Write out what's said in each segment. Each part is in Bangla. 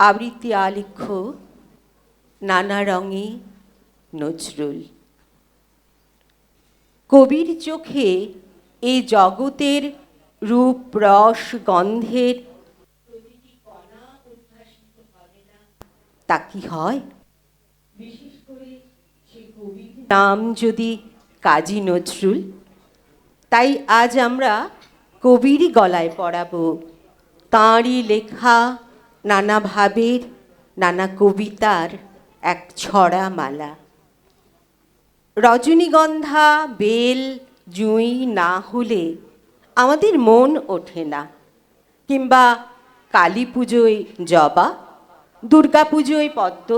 আবৃত্তি আলেখ্য, নানা রঙে নজরুল। কবির চোখে এ জগতের রূপ, রস, গন্ধের তা কি হয়? নাম যদি কাজী নজরুল, তাই আজ আমরা কবিরই গলায় পড়াবো। তাঁরই লেখা নানা ভাবের, নানা কবিতার এক ছড়া মালা রজনীগন্ধা, বেল, জুঁই না হলে আমাদের মন ওঠে না। কিংবা কালী পুজোয় জবা দুর্গা পুজোয় পদ্ম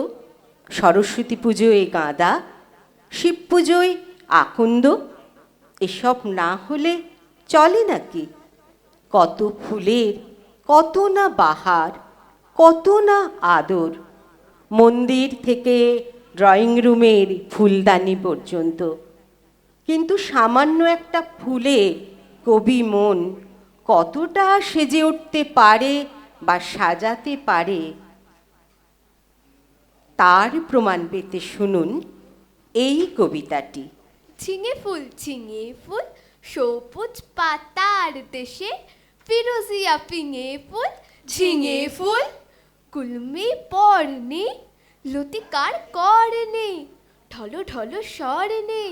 সরস্বতী পুজোয় গাঁদা শিব পুজোয় আকন্দ, এসব না হলে চলে নাকি? কত ফুলের, কত না বাহার কত না আদর। মন্দির থেকে ড্রয়িং রুমের ফুলদানি পর্যন্ত। কিন্তু সামান্য একটা ফুলে কবি মন কতটা সেজে উঠতে পারে বা সাজাতে পারে? তার প্রমাণ পেতে শুনুন এই কবিতাটি। ঝিঙে ফুল ঝিঙে ফুল, সবুজ পাতার দেশে, ফিরোজিয়া পিঙে ফুল ঝিঙে ফুল কুলমি পরনে, লতিকার করনে ঢলো ঢলো স্বরনে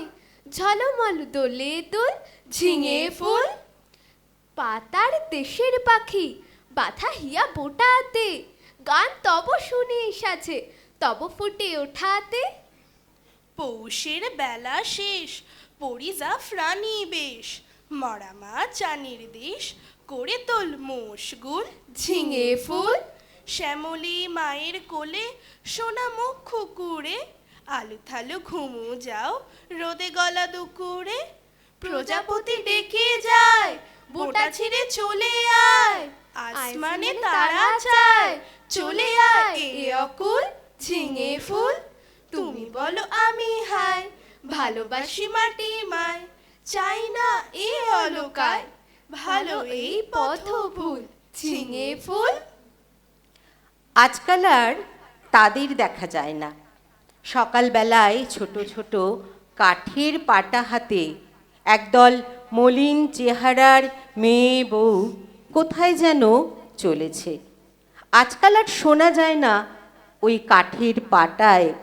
ঝলমল দোলে দোল, ঝিঙে ফুল। পাতার দেশের পাখি, বাধা হিয়া বোটাতে, গান তব শুনে এসেছে তব ফুটে ওঠাতে। পৌষের বেলা শেষ, পড়ি জাফরানি বেশ, মরা মা চানির দেশ, করে তোল মোশগুল ঝিঙে ফুল। শ্যামলী মায়ের কোলে সোনা মুখ খুকুরে আলু থালু ঘুমু যাও রোদে গলা দুকুরে প্রজাপতি ডেকে যায়, বোটা ছিঁড়ে চলে আয়, আসমানে তারা চায়, চলে আয় এ অকুল ঝিঙে ফুল। তুমি বলো আমি হাই, ভালোবাসি মাটি মায় চাই না এ অলকায়, ভালো এই পথ ভুল ঝিঙে ফুল। আজকাল আর তাদের দেখা যায় না। সকালবেলায় ছোট ছোট কাঠের পাটা হাতে একদল মলিন চেহারার মেয়ে বউ কোথায় যেন চলেছে। আজকাল আর শোনা যায় না ওই কাঠের পাটায়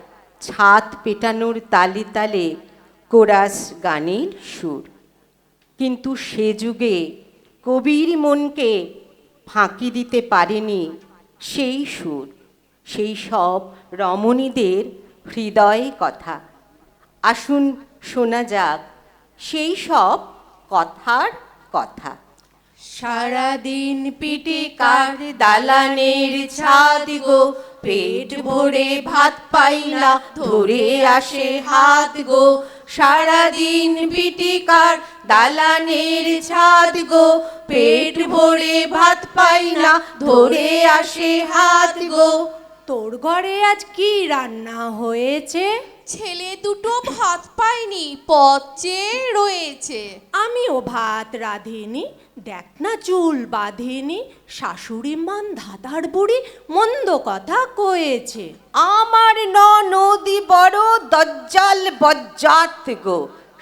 ছাদ পেটানোর তালে তালে কোরাস গানের সুর। কিন্তু সে যুগে কবির মনকে ফাঁকি দিতে পারেনি সেই সুর, সেই সব রমণীদের হৃদয় কথা। আসুন শোনা যাক সেই সব কথার কথা। সারাদিন পিটে কার দালানের ছাদ গো, পেট ভরে ভাত পাই না, ধরে আসে হাত গো। সারাদিন পিটে কার দালানের ছাদ গো পেট ভরে ভাত পাই না ধরে আসে হাত গো। তোর ঘরে আজ কি রান্না হয়েছে? ছেলে দুটো ভাত পায়নি পথ চেয়ে রয়েছে। আমিও ভাত রাঁধিনি দেখ না চুল বাঁধিনি শাশুড়ি মান ধাতার বুড়ি মন্দ কথা কয়েছে। আমার ন নদী বড় দজ্জাল বজ্জাত গো।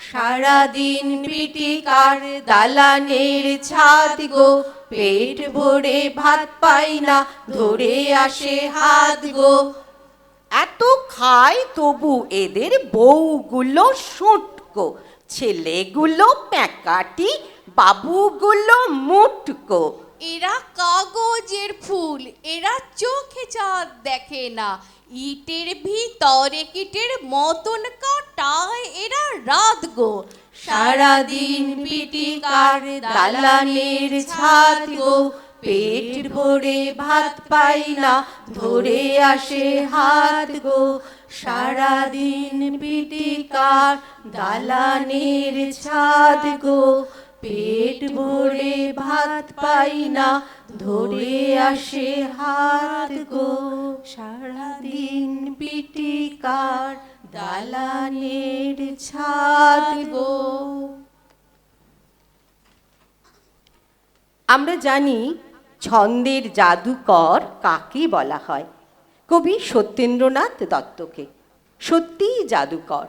সারাদিন পিটিকার দালানের ছাদ গো। পেট ভরে ভাত পাই না, ধরে আসে হাত গো। এত খায় তবু এদের বউগুলো শুটকো ছেলেগুলো প্যাকাটি, বাবুগুলো মুটকো এরা কাগজের ফুল, এরা চোখে চাঁদ দেখে না। ইটের ভিতরে কিটের মতন কাটায় এরা রাত গো। সারাদিন পিটিকার দালানের ছাদ গো। পেট ভরে ভাত পাই না, ধরে আসে হাত গো। সারাদিন পিটিকার দালানের ছাদ গো। পেট ভরে ভাত পাই না, ধরে আসে হাত গো। সারাদিন পিটিকার দালানের ছাদ গো। আমরা জানি ছন্দের জাদুকর কাকে বলা হয়। কবি সত্যেন্দ্রনাথ দত্তকে। সত্যিই জাদুকর।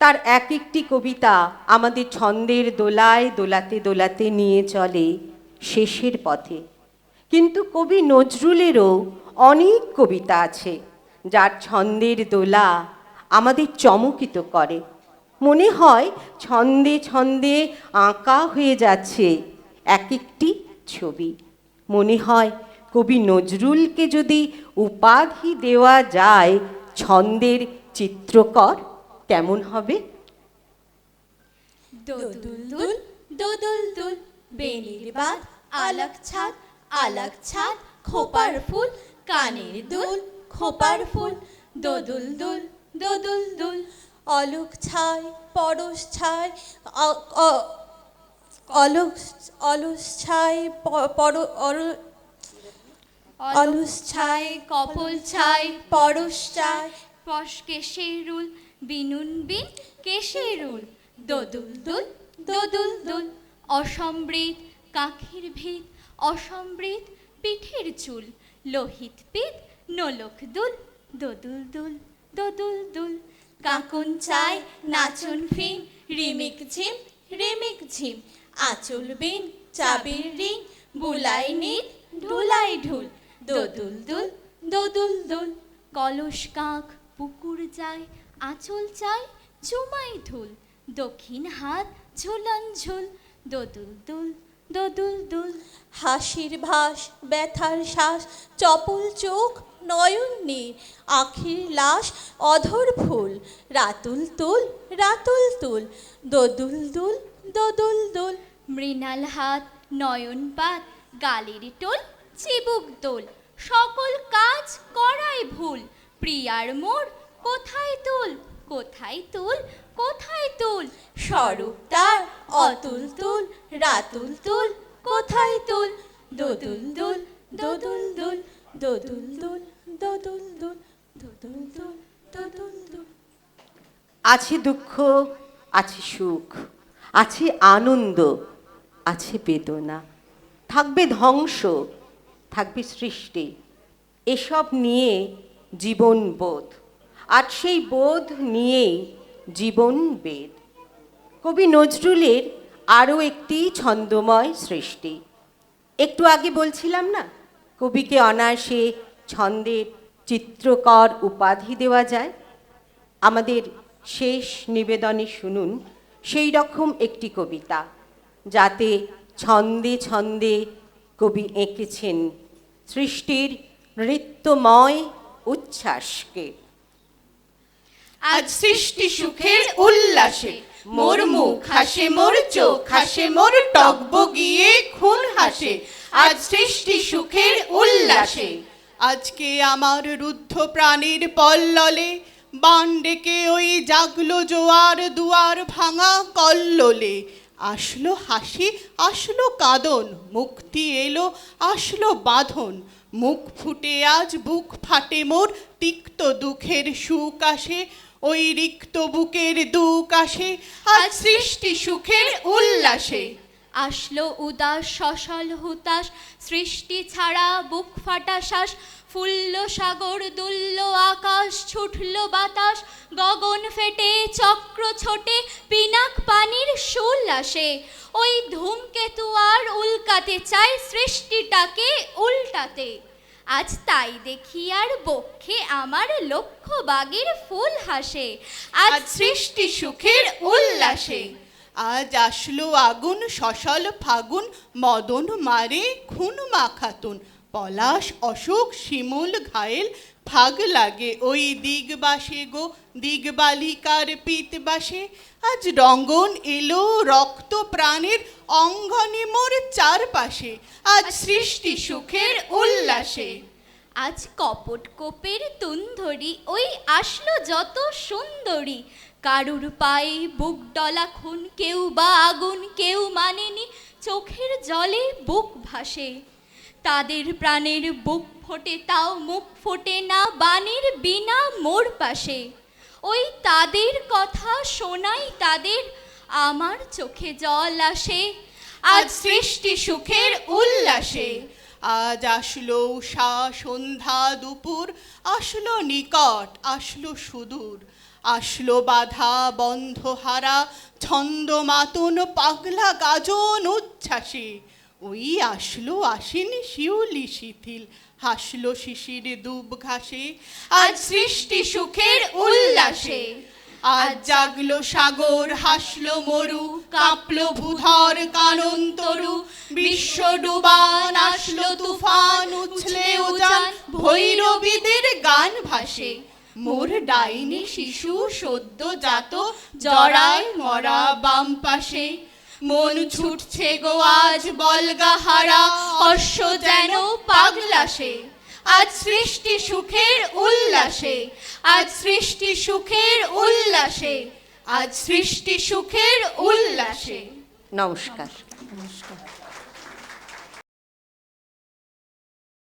তার এক একটি কবিতা আমাদের ছন্দের দোলায় দোলাতে দোলাতে নিয়ে চলে শেষের পথে। কিন্তু কবি নজরুলেরও অনেক কবিতা আছে, যার ছন্দের দোলা আমাদের চমকিত করে। মনে হয় ছন্দে ছন্দে আঁকা হয়ে যাচ্ছে এক একটি ছবি। মনে হয় কবি নজরুলকে যদি উপাধি দেওয়া যায় ছন্দের চিত্রকর কেমন হবে? দোদুল দুল দোদুল দুল বেনির বাদ আলাক ছাদ আলাক ছাদ, খোপার ফুল, কানের দুল, খোপার ফুল। দোদুল দুল দোদুল দুল অলোক ছায় পরশ ছায় অলোক, অলস ছায় পর অলস ছায় কপল ছায় পরশ ছায় পশ কেশেরুল বিনুন বিন কেশেরুল দোদুল দুল দোদুল দুল। অসমৃত কাখির ভিত, অসমৃত পিঠের চুল। লোহিত পিত, নোলক দুল। দোদুল দুল দোদুল দুল। কাকুন চায় নাচুন ফিন, রিমিক ঝিম রিমিক ঝিম। আঁচল বিন, চাবির রিং, বুলাই নিত ঢুলাই ঢুল। দোদুল দুল দোদুল দুল। কলস কাক, পুকুর যায় আঁচল চাই চুমাই ধুল দক্ষিণ হাত ঝুলন ঝুল দোদুল দুল দোদুল দুল। হাসির ভাস ব্যথার শ্বাস চপল চোখ নয়ন নীর আখির লাশ অধর ফুল রাতুল তুল রাতুল তুল দোদুল দুল দোদুল দুল। মৃণাল হাত নয়ন পাত গালের টোল চিবুক দোল সকল কাজ করাই ভুল প্রিয়ার মোর কোথায় তুল? কোথায় তুল? কোথায় তুল? স্বরূপ তার অতুল তুল রাতুল তুল কোথায় তুল? দোদুল দুল দোদুল দুল দোদুল দুল দোদুল দুল দোদুল দুল দোদুল দুল। আছে দুঃখ আছে সুখ আছে আনন্দ আছে বেদনা। থাকবে ধ্বংস থাকবে সৃষ্টি। এসব নিয়ে জীবন বোধ আর সেই বোধ নিয়েই জীবন বেদ। কবি নজরুলের আরও একটি ছন্দময় সৃষ্টি। একটু আগে বলছিলাম না, কবিকে অনায়াসে ছন্দের চিত্রকর উপাধি দেওয়া যায়। আমাদের শেষ নিবেদনে শুনুন সেই রকম একটি কবিতা, যাতে ছন্দে ছন্দে কবি এঁকেছেন সৃষ্টির নৃত্যময় উচ্ছ্বাসকে। আজ সৃষ্টি সুখের উল্লাসে। মোর মুখ হাসে, মোর চোখ হাসে, মোর টকব গিয়ে খুন হাসে। আজ সৃষ্টি সুখের উল্লাসে। আজকে আমার রুদ্ধ প্রাণীর পল্ললে বান ডেকে ওই জাগলো জোয়ার দুয়ার ভাঙা কল্লোলে। আসলো হাসি, আসলো কাঁদন, মুক্তি এলো, আসলো বাঁধন। মুখ ফুটে আজ, বুক ফাটে মোর, তিক্ত দুঃখের সুখ আসে। ওই রিক্ত বুকের দুঃখ আসে আজ সৃষ্টি সুখের উল্লাসে। আসলো উদাস সসল হুতাশ সৃষ্টি ছাড়া বুক ফাটা শ্বাস ফুল্ল সাগর দুল্ল আকাশ ছুটল বাতাস গগন ফেটে চক্র ছোটে পিনাক পানির শুল আসে। ওই ধূমকেতু আর উল্কাতে চায় সৃষ্টিটাকে উল্টাতে। আজ তাই দেখি আর বক্ষে আমার লক্ষ্য বাগের ফুল হাসে। আজ সৃষ্টি সুখের উল্লাসে। আজ আসলো আগুন সসল ফাগুন, মদন মারে, খুন মাখাতুন। পলাশ, অশোক, শিমুল, ঘায়েল ফাগ লাগে। ওই দিগবাসে গো দিগবালিকার পিতবাসে আজ রঙ্গন এলো রক্ত প্রাণের অঙ্গনে মোর চারপাশে। আজ সৃষ্টি সুখের উল্লাসে। আজ কপট কোপের তুন্ধরি ওই আসলো যত সুন্দরী। কারুর পায়ে বুক ডলা খুন কেউ বা আগুন কেউ মানেনি চোখের জলে বুক ভাসে। তাদের প্রাণের বুক ফোটে, তাও মুখ ফোটে না, বাণীর বিনা মোর পাশে। ওই তাদের কথা শোনাই তাদের, আমার চোখে জল আসে। আজ সৃষ্টি সুখের উল্লাসে। আজ আসলো উষা সন্ধ্যা দুপুর, আসলো নিকট, আসলো সুদূর। আসলো বাধা বন্ধ হারা ছন্দ মাতন পাগলা গাজন উচ্ছ্বাসে। ওই আসলো আসেনি শিউলি শিথিল হাসলো শিশির দুব ঘাসে আজ সৃষ্টি সুখের উল্লাসে। আজ জাগলো সাগর হাসলো মরু কাঁপলো ভূধর কানন তরু বিশ্ব ডুবান আসলো তুফান উছলে উজান ভৈরবীদের গান ভাসে। মোর ডাইনি শিশু সদ্য জাত জড়ায় মরা বাম পাশে। মন ছুটছে গো আজ বলগাহারা অশ্ব যেন পাগলাসে। আজ সৃষ্টি সুখের উল্লাসে আজ সৃষ্টি সুখের উল্লাসে আজ সৃষ্টি সুখের উল্লাসে। নমস্কার। নমস্কার।